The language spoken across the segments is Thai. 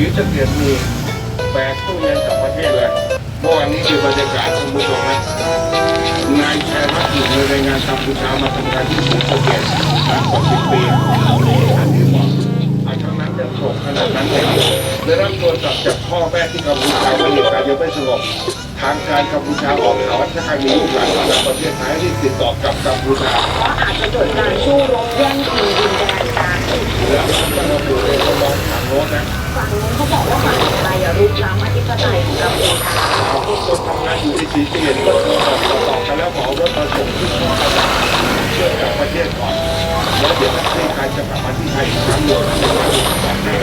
สีสะเกียดมีแบกตู้เย็นกับประเทศเลยเมื่อวานนี้มีบรรยากาศคุณผู้ชมนะนายชัยรัตน์อยู่ในรายงานกัมพูชามาทำงานที่ศรีสะเกียดนานกว่าสิบปีอันนี้บอกอันทั้งนั้นจะโศกขนาดนั้นเลยได้รับโทรศัพท์จากพ่อแม่ที่กัมพูชาว่าเหตุการณ์ยังไม่สงบทางการกัมพูชาออกข่าวว่าถ้าใครมีลูกหลานจากประเทศไทยให้ติดต่อกับกัมพูชาอาจจะเกิดการสู้รบแย่ง ยอะรุกล้ำอธิปไตยของกัมพูชาเอาพวกคนทำงานอยู่ในสีเสียนก็โทรบอกต่อกันแล้วขอรถมาส่งที่พ่อเชื่อกับประเทศก่อนแล้วเดี๋ยวถ้าที่ใครจะกลับมาที่ไทยครั้งหนึ่งก่อนหน้า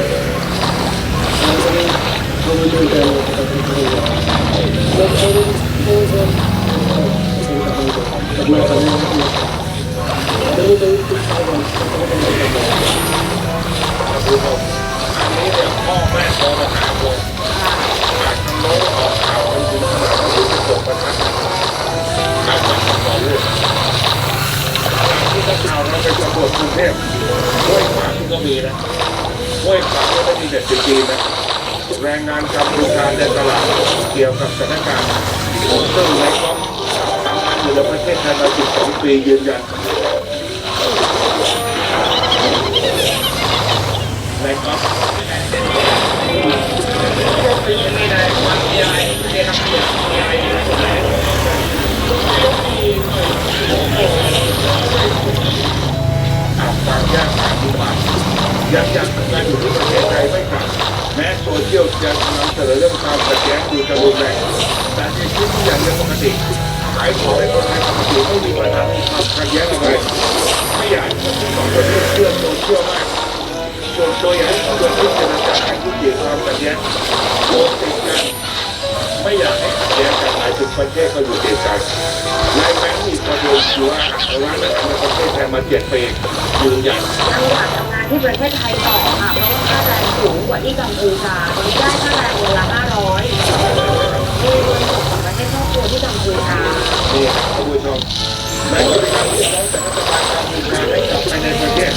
คุณผู้ชมอันนี้เนี่ยพ่อแม่โทรมาหา ห้วยขวางก็มีนะห้วยขวางก็ไม่มีแต่สิบปีนะ แรงงานกัมพูชาในตลาดเกี่ยวกับสถานการณ์ซึ่งในก๊อทำงานอยู่ในประเทศไทยมา12ปียืนยันในก๊อฟอา ยังยากทำงานอยู่ที่ประเทศไทยไม่กลับแม้โซเชียลจะนำเสนอเรื่องความขัดแย้งอยู่จะรุนแรงแต่ในชีวิตทุกอย่างยังปกติขายของให้คนไทยปกติไม่มีปัญหาความขัดแย้งอะไรไม่อยากให้คนที่สองประเทศเชื่อโซเชียลมากส่วนตัวอย่างที่ควรพิจารณาการยุติความขัดแย้งโดยติดกันไม่อยากให้ขัดแย้งกันหมายถึงประเทศก็อยู่ติดกันนายแบงค์มีประเด็นอยู่ว่าร้านอาหารในประเทศไทยมาเจ็ดปียืนยันยังอยานที่ประเทศไทยต่อค่ะเพราะว่าค่าแรงสูงกว่าที่กัมพูชาตอนนี้ได้ค่าแรงวันละ500มีเงินส่งกลับประเทศครอบครัวที่กัมพูชานี่ครับท่านผู้ชมแม้จะมีการเรียกร้องจารัฐบาลกัมพูชาให้กับไปในประเทศ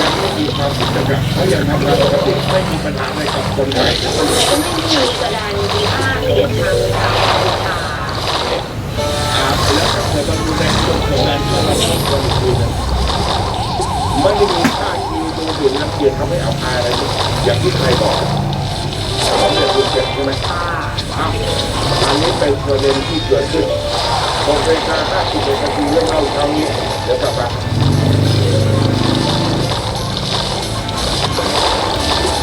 ยังไม่มีความผิดจริตเขายังทำงานปกติไม่มีปัญหาอะไรกับคนไทยก็ไม่มีแสดงดีภาพที่เด็ดทางกัมพูชาอาแล้วถ้าเกิดมันรุนแรงจนเกิดการที่เราต้องคนอื่นไม่ได้มี ท่าทีดูหมิ่นรังเกียจทำให้เอาอายอะไร อย่างที่ใครบอกเขาเรียคุณเจ็บใช่ไหมค่ะอ้าวอันนี้เป็นประเด็นที่เกิดขึ้นคงเป็นการห้าสิบเอ็ดนาทีเรื่องเล่าคราวนี้ เดี๋ยวกลับมา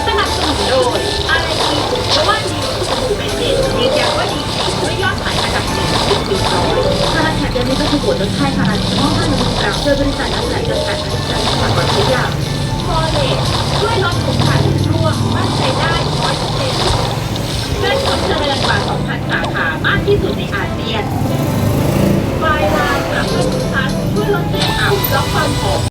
สนับสนุนโดยอะไรดีถูกเพราะว่าดีสบู่เป็นเด็ดยืนยันว่าดีจริงด้วยยอดขายอันดับหนึ่งสิบปีซ้อนพาราแคปยังมีก็คือบทลดไข้พาราเซตามอลห้ามิลลิกรัมโดยบริษัทนั้นแหละจำกัดผลิตภัณฑ์ฝากทุกอย่าง ฟอเลดผด้วยรถถูกขันรั่วมากที่สุดในอาเซียนไฟลายสามเพื่กท่านช่วยลดเส้อ่าวและความ